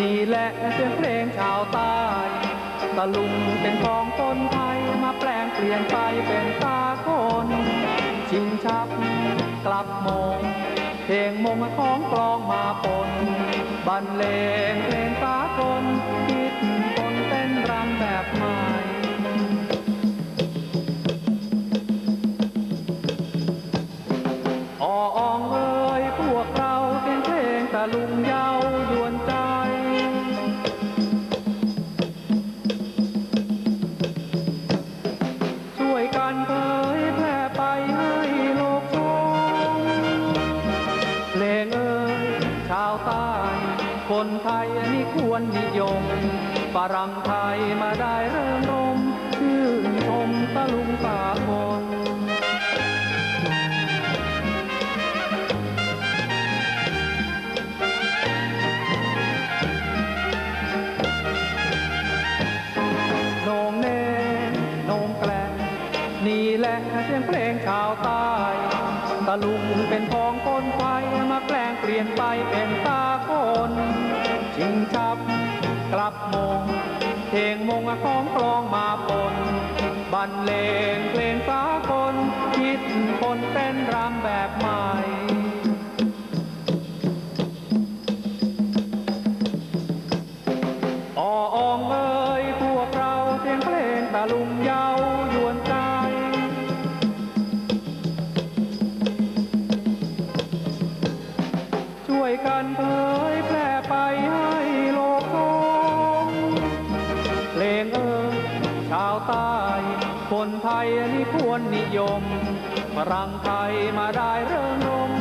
นี่แหละเสียงเพลงชาวใต้ตะลุงเป็นของคนไทยมาแปลงเปลี่ยนไปเป็นตาคนชิงชับกลับมงเพลงมงของกลองมาปนบรรเลงเพลงสากลคิดคนเต้นรำแบบใหม่อองเอ่ยพวกเราเสียงเพลงตะลุงยาว คนไทยนี่ควรนิยมฝรั่งไทยมาได้เริ่มรมชื่นชมตะลุงสากลโหนงเนโหนงแกลงนี่แหละเสียงเพลงชาวใต้ตะลุงเป็นของคนไทยมาแปลงเปลี่ยนไปเป็นตา ชับ กลับมงเพลงมงของกลองมาปนบรรเลงเพลงสากลคิดคนเต้นรำแบบใหม่อองเอ่ยพวกเราเสียงเพลงตะลุงยา วยกันเผยแพร่ไปให้โลกชมเพลงเอ่ยชาวใต้ คนไทยนี่ควรนิยมฝรั่งไทยมาได้เริ่มรม